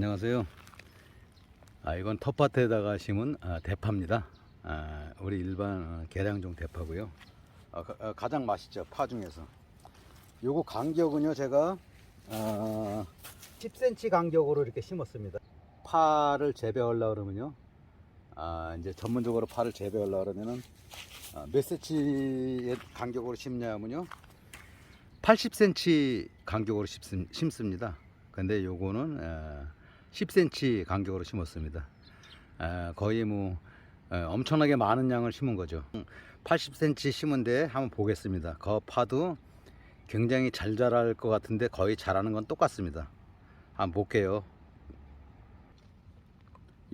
안녕하세요. 아, 이건 텃밭에다가 심은 아, 대파입니다. 아, 우리 일반 어, 계량종 대파고요. 아, 가- 아, 가장 맛있죠 파 중에서. 요거 간격은요 제가 아, 10cm 간격으로 이렇게 심었습니다. 파를 재배하려 그러면요. 아, 이제 전문적으로 파를 재배하려 그러면은 아, 몇 cm의 간격으로 심냐면요. 80cm 간격으로 심습- 심습니다. 근데 요거는 어, 10cm 간격으로 심었습니다. 어, 거의 뭐 어, 엄청나게 많은 양을 심은 거죠. 80cm 심은데 한번 보겠습니다. 그 파도 굉장히 잘 자랄 것 같은데 거의 자라는 건 똑같습니다. 한번 볼게요.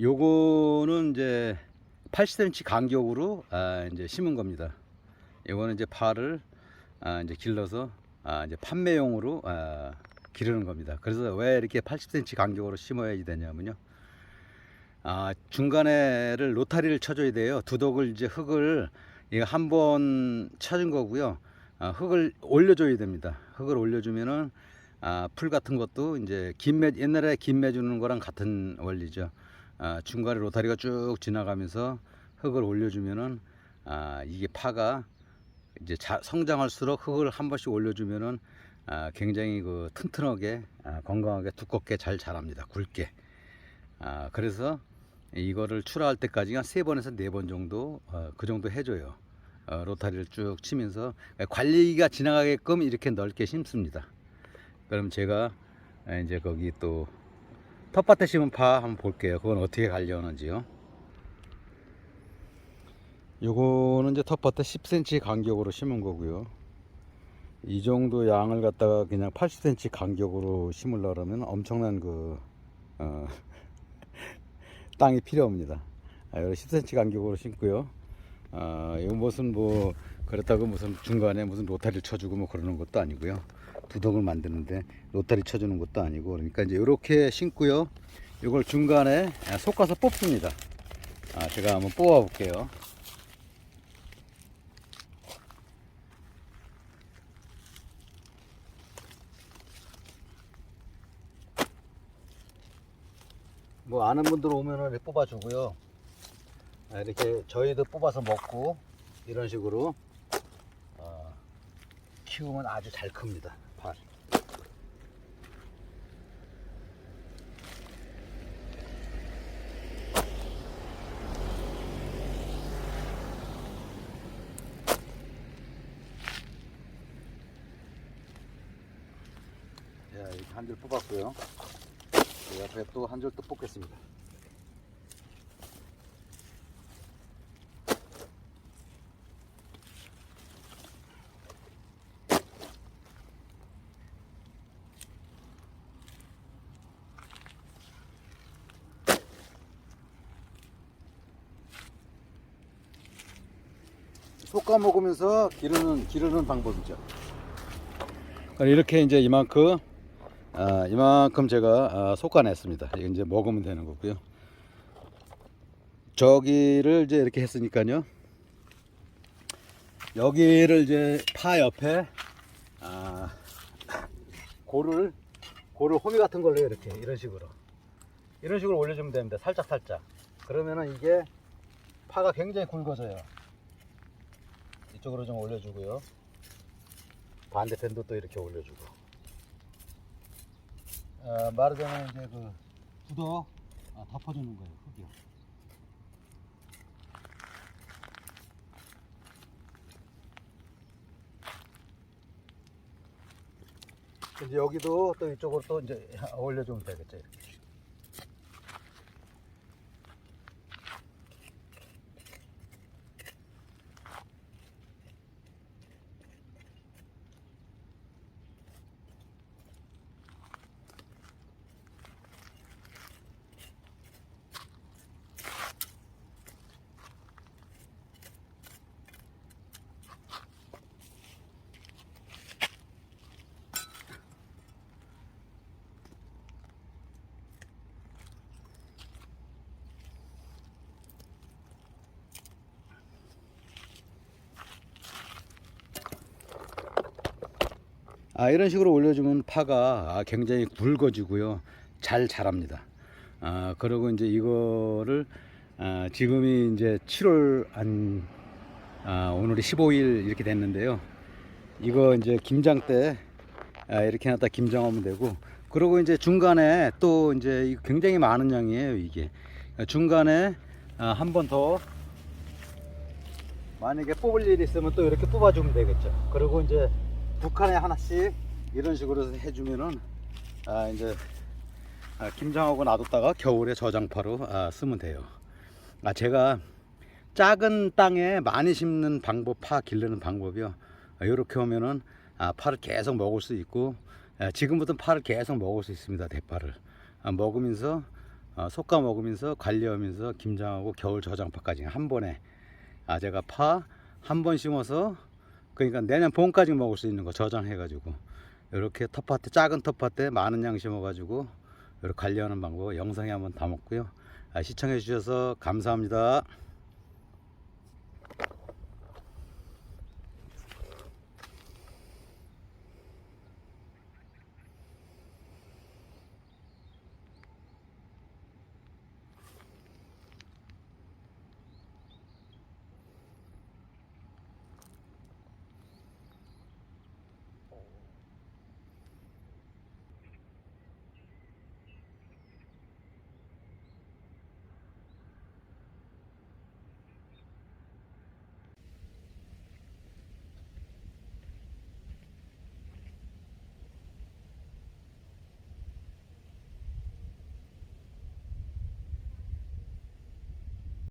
요거는 이제 80cm 간격으로 아, 이제 심은 겁니다. 이거는 이제 파를 아, 이제 길러서 아, 이제 판매용으로 아, 기르는 겁니다. 그래서 왜 이렇게 80cm 간격으로 심어야 되냐면요. 아, 중간에를 로타리를 쳐줘야 돼요. 두독을 이제 흙을 한 번 쳐준 거고요. 아, 흙을 올려줘야 됩니다. 흙을 올려주면은 아, 풀 같은 것도 이제 김매 옛날에 김매 주는 거랑 같은 원리죠. 아, 중간에 로타리가 쭉 지나가면서 흙을 올려주면은 아, 이게 파가 이제 자, 성장할수록 흙을 한 번씩 올려주면은 아, 굉장히 그 튼튼하게 아, 건강하게 두껍게 잘 자랍니다. 굵게. 아, 그래서 이거를 출하할 때까지 한세 번에서 네 번 정도 어, 그 정도 해줘요. 어, 로타리를 쭉 치면서 관리가 지나가게끔 이렇게 넓게 심습니다. 그럼 제가 아, 이제 거기 또 텃밭에 심은 파 한번 볼게요. 그건 어떻게 관리하는지요. 요거는 이제 텃밭에 10cm 간격으로 심은 거고요. 이 정도 양을 갖다가 그냥 80cm 간격으로 심으려 그러면 엄청난 그 어, 땅이 필요합니다. 아, 여기 10cm 간격으로 심고요. 아, 이거 무슨 뭐 그렇다고 무슨 중간에 무슨 로타리를 쳐주고 뭐 그러는 것도 아니고요. 두덕을 만드는데 로타리 쳐주는 것도 아니고 그러니까 이제 이렇게 심고요. 이걸 중간에 솎아서 뽑습니다. 아, 제가 한번 뽑아 볼게요. 뭐 아는 분들 오면은 뽑아주고요. 아, 이렇게 저희도 뽑아서 먹고 이런 식으로 어, 키우면 아주 잘 큽니다. 파. 자, 이렇게 한 줄 뽑았고요. 그 옆에 또 한 줄 또 뽑겠습니다. 볶아 먹으면서 기르는 기르는 방법이죠. 이렇게 이제 이만큼 아, 이만큼 제가 아, 솎아냈습니다. 이거 이제 먹으면 되는 거고요. 저기를 이제 이렇게 했으니까요. 여기를 이제 파 옆에 아, 고를 고를 호미 같은 걸로 이렇게 이런 식으로 이런 식으로 올려주면 됩니다. 살짝 살짝. 그러면은 이게 파가 굉장히 굵어져요. 이쪽으로 좀 올려주고요. 반대편도 또 이렇게 올려주고. 어, 말하자면 이제 그 두더 아, 덮어주는 거예요 흙이요. 이제 여기도 또 이쪽으로 또 이제 올려주면 되겠죠. 이렇게. 아, 이런 식으로 올려주면 파가 아, 굉장히 굵어지고요. 잘 자랍니다. 아, 그리고 이제 이거를 아, 지금이 이제 7월 한 아, 오늘이 15일 이렇게 됐는데요. 이거 이제 김장 때 아, 이렇게 놨다 김장하면 되고 그리고 이제 중간에 또 이제 굉장히 많은 양이에요 이게 중간에 아, 한번 더 만약에 뽑을 일이 있으면 또 이렇게 뽑아주면 되겠죠. 그리고 이제 북한에 하나씩 이런 식으로 해주면은 아 이제 아, 김장하고 놔뒀다가 겨울에 저장파로 아, 쓰면 돼요. 아 제가 작은 땅에 많이 심는 방법, 파 기르는 방법이요. 아, 이렇게 하면은 아, 파를 계속 먹을 수 있고 아, 지금부터 파를 계속 먹을 수 있습니다. 대파를 아, 먹으면서 아, 솎아 먹으면서 관리하면서 김장하고 겨울 저장파까지 한 번에 아 제가 파 한 번 심어서 그러니까 내년 봄까지 먹을 수 있는 거 저장해 가지고 이렇게 텃밭에 작은 텃밭에 많은 양 심어 가지고 이렇게 관리하는 방법 영상에 한번 담았고요. 아, 시청해 주셔서 감사합니다.